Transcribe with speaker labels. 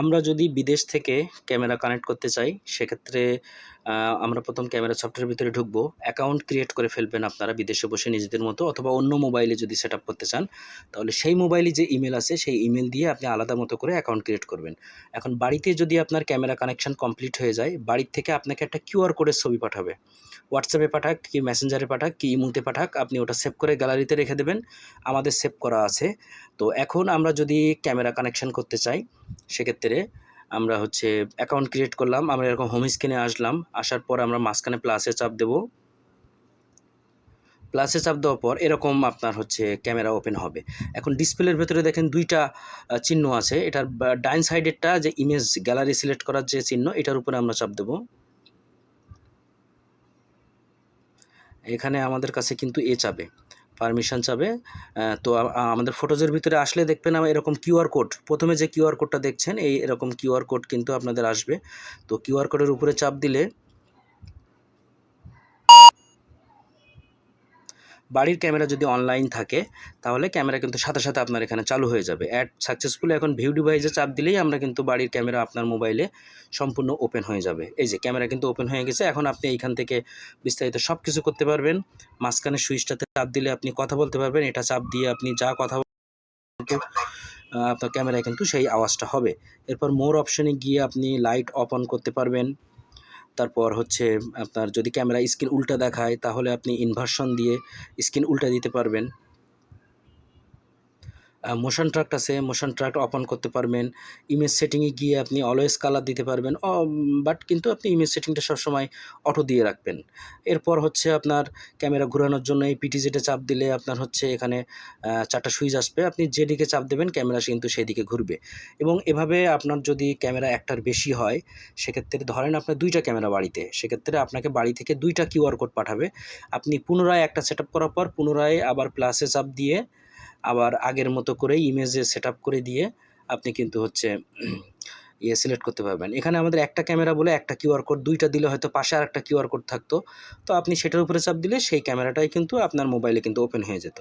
Speaker 1: আমরা যদি বিদেশ থেকে ক্যামেরা কানেক্ট করতে চাই, সেক্ষেত্রে আমরা প্রথম ক্যামেরা সফটওয়্যারের ভিতরে ঢুকবো। অ্যাকাউন্ট ক্রিয়েট করে ফেলবেন আপনারা বিদেশে বসে নিজেদের মতো, অথবা অন্য মোবাইলে যদি সেট করতে চান। তাহলে সেই মোবাইলে যে ইমেল আছে, সেই ইমেল দিয়ে আপনি আলাদা মতো করে অ্যাকাউন্ট ক্রিয়েট করবেন। এখন বাড়িতে যদি আপনার ক্যামেরা কানেকশন কমপ্লিট হয়ে যায়, বাড়ির থেকে আপনাকে একটা কিউআর কোডের ছবি পাঠাবে। হোয়াটসঅ্যাপে পাঠাক কি মেসেঞ্জারে পাঠাক কি ইমুতে পাঠাক, আপনি ওটা সেভ করে গ্যালারিতে রেখে দেবেন। আমাদের সেভ করা আছে। তো এখন আমরা যদি ক্যামেরা কানেকশন করতে চাই সেক্ষেত্রে আমরা হচ্ছে অ্যাকাউন্ট ক্রিয়েট করলাম, আমরা এরকম হোম স্ক্রিনে আসলাম, আসার পর আমরা মাঝখানে প্লাসে চাপ দেব। প্লাসে চাপ দেওয়ার পর এরকম আপনার হচ্ছে ক্যামেরা ওপেন হবে। এখন ডিসপ্লের ভেতরে দেখেন দুইটা চিহ্ন আছে। এটার ডাইন সাইডেরটা যে ইমেজ গ্যালারি সিলেক্ট করার যে চিহ্ন, এটার উপরে আমরা চাপ দেব। এখানে আমাদের কাছে কিন্তু এ চাবে পারমিশন চাবে তো আমাদের ফটোজের ভিতরে আসলে দেখবেন আমার এরকম কিউআর কোড প্রথমে যে কিউআর কোডটা দেখছেন, এই এরকম কিউআর কোড কিন্তু আপনাদের আসবে। তো কিউআর কোডের উপরে চাপ দিলে বাড়ির ক্যামেরা যদি অনলাইন থাকে, তাহলে ক্যামেরা কিন্তু সাথে সাথে আপনার এখানে চালু হয়ে যাবে। অ্যাড সাকসেসফুল এখন ভিউ ডিভাইসে চাপ দিলেই আমরা কিন্তু বাড়ির ক্যামেরা আপনার মোবাইলে সম্পূর্ণ ওপেন হয়ে যাবে। এই যে ক্যামেরা কিন্তু ওপেন হয়ে গেছে, এখন আপনি এইখান থেকে বিস্তারিত সব কিছু করতে পারবেন। মাঝখানে সুইচটাতে চাপ দিলে আপনি কথা বলতে পারবেন, এটা চাপ দিয়ে আপনি যা কথা আপনার ক্যামেরায় কিন্তু সেই আওয়াজটা হবে। এরপর মোর অপশনে গিয়ে আপনি লাইট অফ অন করতে পারবেন। তারপর হচ্ছে আপনার যদি ক্যামেরা স্ক্রিন উল্টা দেখায়, তাহলে আপনি ইনভার্সন দিয়ে স্ক্রিন উল্টা দিতে পারবেন। মোশন ট্রাক্ট আছে মোশন ট্রাক্ট অন করতে পারবেন। ইমেজ সেটিংয়ে গিয়ে আপনি অলওয়েজ কালার দিতে পারবেন। বাট কিন্তু আপনি ইমেজ সেটিংটা সবসময় অটো দিয়ে রাখবেন। এরপর হচ্ছে আপনার ক্যামেরা ঘোরানোর জন্য এই পিটিজেটে চাপ দিলে আপনার হচ্ছে এখানে চারটা সুইচ আসবে। আপনি যেদিকে চাপ দেবেন ক্যামেরা কিন্তু সেদিকে ঘুরবে। এবং এভাবে আপনার যদি ক্যামেরা একটার বেশি হয়, সেক্ষেত্রে ধরেন আপনার দুইটা ক্যামেরা বাড়িতে, সেক্ষেত্রে আপনাকে বাড়ি থেকে দুইটা কিউআর কোড পাঠাবে। আপনি পুনরায় একটা সেট করার পর পুনরায় আবার প্লাসে চাপ দিয়ে আবার আগের মতো করে ইমেজে সেট করে দিয়ে আপনি কিন্তু হচ্ছে ইয়ে সিলেক্ট করতে পারবেন। এখানে আমাদের একটা ক্যামেরা বলে একটা কিউআর কোড দুইটা দিলে হয়তো পাশে আর একটা কিউআর কোড থাকতো। তো আপনি সেটার উপরে চাপ দিলে সেই ক্যামেরাটাই কিন্তু আপনার মোবাইলে কিন্তু ওপেন হয়ে যেত।